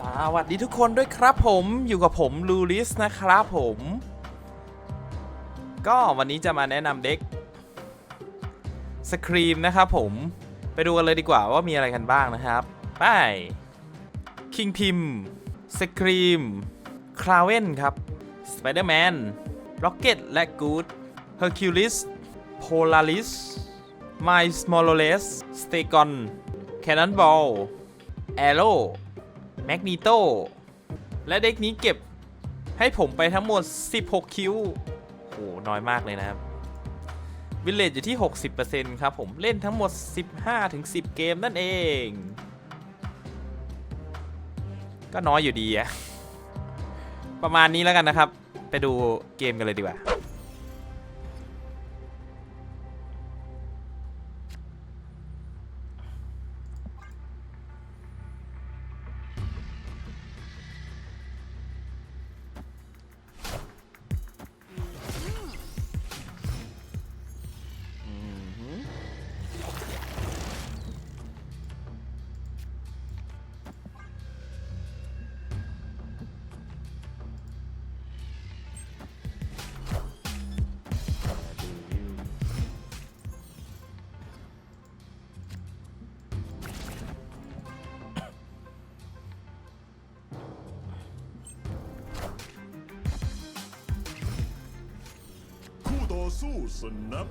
สวัสดีทุกคนด้วยครับผมอยู่กับผมลูริสนะครับผม ก็วันนี้จะมาแนะนำเด็กสครีมนะครับผมไปดูกันเลยดีกว่าว่ามีอะไรกันบ้างนะครับ ไปคิงพิมสครีมคราเวนครับสไปเดอร์แมนร็อกเก็ตและกูดเฮอร์คิวลิสโพลาริสไมส์มอลเลสสเตกอนแคนนอนบอลแอโร่ แมกนีโตและเด็กนี้เก็บให้ผมไปทั้งหมด 16 คิวโหน้อยมากเลยนะครับวิลเลจอยู่ที่ 60%ครับผมเล่นทั้งหมด 15-10 เกมนั่นเอง ก็น้อยอยู่ดีอะประมาณนี้แล้วกันนะครับ ไปดูเกมกันเลยดีกว่า สู้สนับ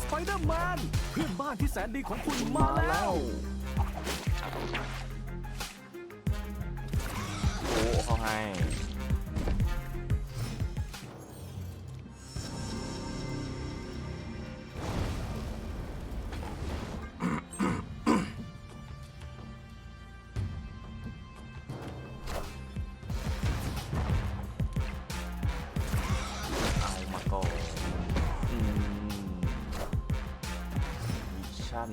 สไปเดอร์แมนเพื่อนบ้านที่แสนดีของคุณมาแล้ว โอ้เขาให้เอามาก่น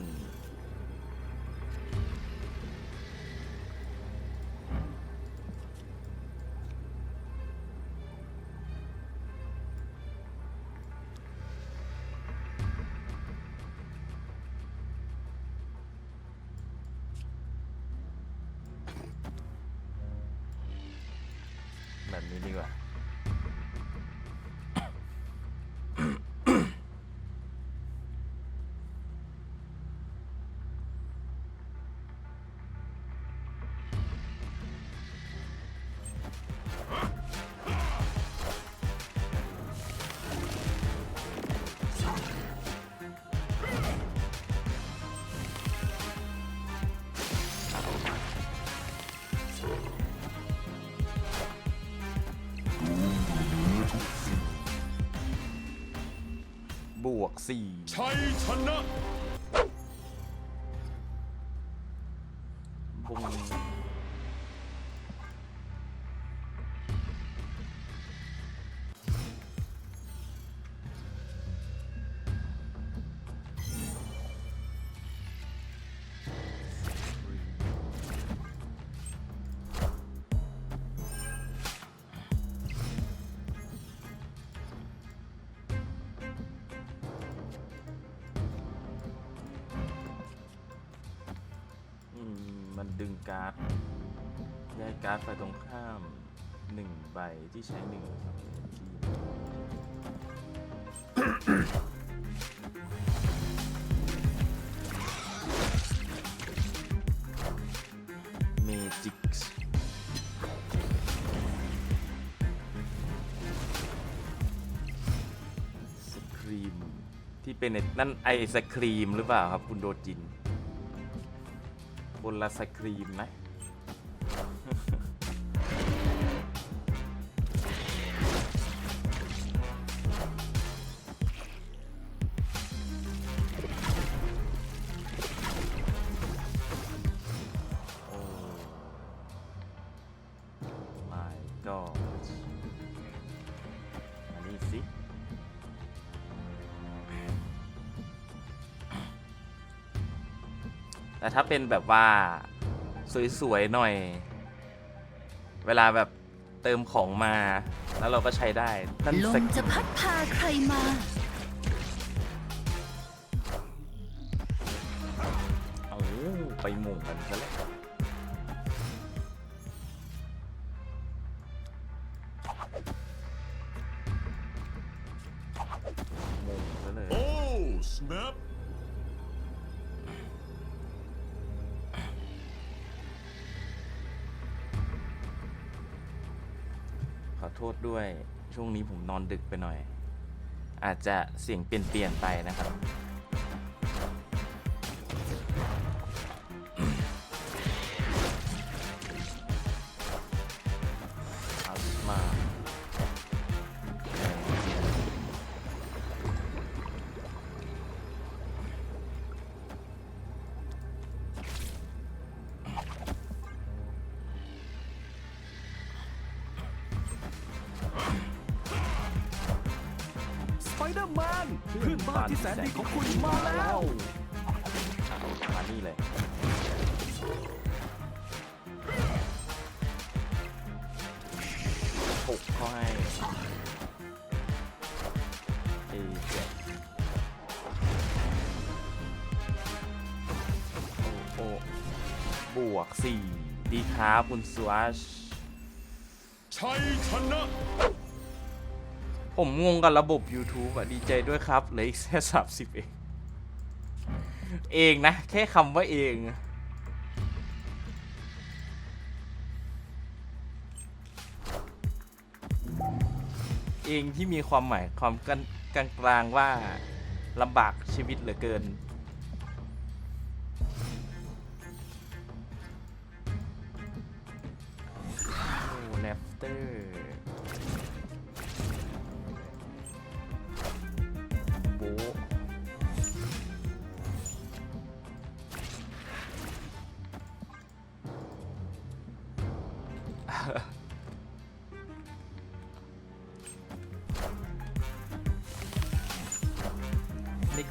วกสี่ชัยชนะ บุง ดึงการ์ดย้ายการ์ดไปตรงข้ามหนึ่งใบที่ใช้หนึ่งครับที่เมจิกสครีม ที่เป็นไอ้นั่นไอศครีมหรือเปล่าครับ คุณโดจิน บนละสครีมนะ แต่ถ้าเป็นแบบว่าสวยๆหน่อย เวลาแบบเติมของมา แล้วเราก็ใช้ได้นั่นลสมกจะพัดพาใครมา เอาไปหมุ่งกันซะแล้ว โทษด้วย ช่วงนี้ผมนอนดึกไปหน่อย อาจจะเสียงเปลี่ยนๆไปนะครับ แมนเพื่อนบ้านที่แสนดีของคุณมาแล้วมานี่เลยปุกเขาให้เอเจ็ดโอ้โอ้บวกสี่ดีครับคุณสวัชชัยชนะ ผมงงกับระบบ YouTube อะดีใจด้วยครับเหลืออีกแค่สามสิบเอง เองนะ แค่คำว่าเองเองที่มีความหมายความกันกลางกลางๆว่าลำบากชีวิตเหลือเกิน โอ้แรปเตอร์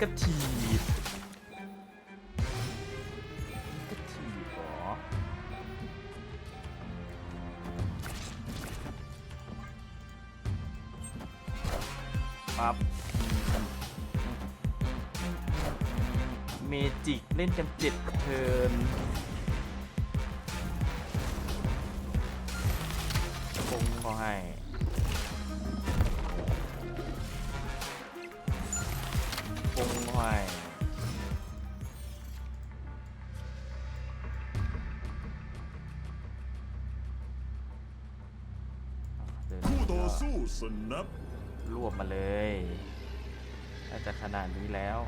กทีฟกทีฟเหรอปั๊บเมจิก เล่นกันเจ็ดเทินคงก็ให้ คงก็ให้เดินคู่ต่อสู้สนับรวบมาเลยน่าจะขนาดนี้แล้ว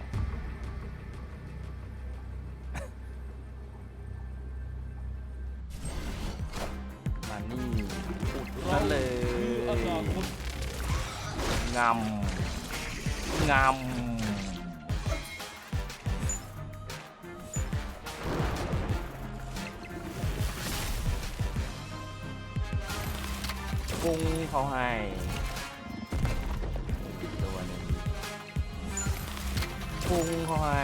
มานี่อุดซะเลยงำงำ กุ้งเขาให้อีกตัวหนึงกุ้งเขาให้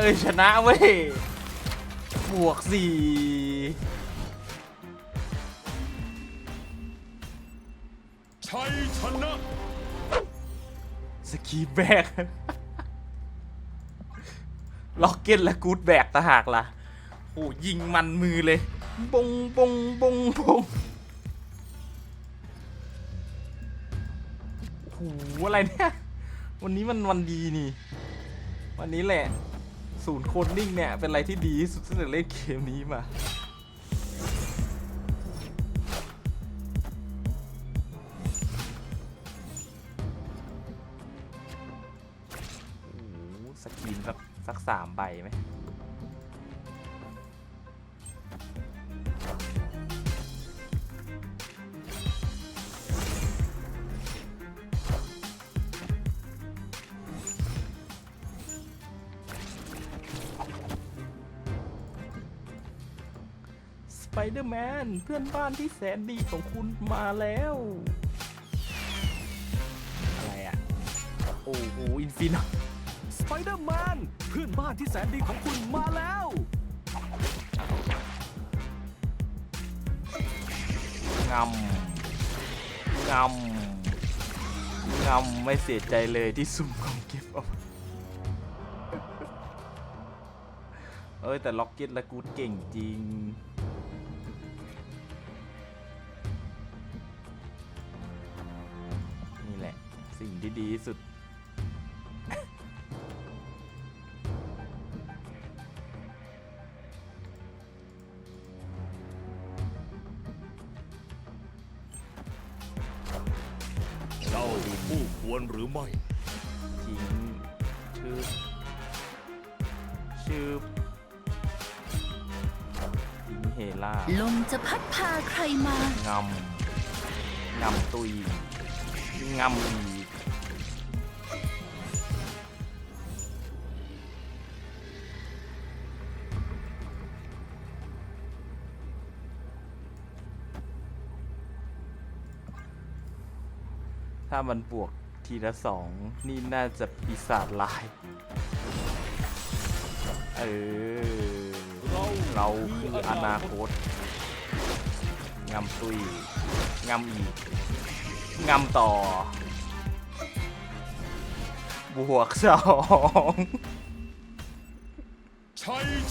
เอ้ยชนะเว้ย บวกสี่ชัยชนะสกีแบก ล็อกเก็ตและกูดแบกตะหากล่ะ โอ้ยิงมันมือเลยบงบงบงบงโอ้โหอะไรเนี่ย วันนี้มันวันดีนี่ วันนี้แหละ ศูนย์โคนนิ่งเนี่ย เป็นอะไรที่ดีที่สุดที่จะเล่นเกมนี้มาโอ้สกินสักสักสามใบไหม ไปเดอร์แมน เพื่อนบ้านที่แสนดีของคุณมาแล้ว อะไรอะ โอ้โหอินฟินสไปเดอร์แมน เพื่อนบ้านที่แสนดีของคุณมาแล้ว งำ งำ งำ ไม่เสียใจเลยที่ซุ่มของเก็บเอาไว้เอ้ยแต่ล็อกเก็ตและกูดเก่งจริง งที่ดีที่สุด เจ้าผู้ควรหรือไม่ ทิ้งชื่อชื่อทิ้งเฮล่าลมจะพัดพาใครมา งำงำตุยงำ ถ้ามันบวกทีละสองนี่น่าจะปีศาจลาย เออ เราคืออนาคตงำตุยงำอีกงำต่อ บวกสอง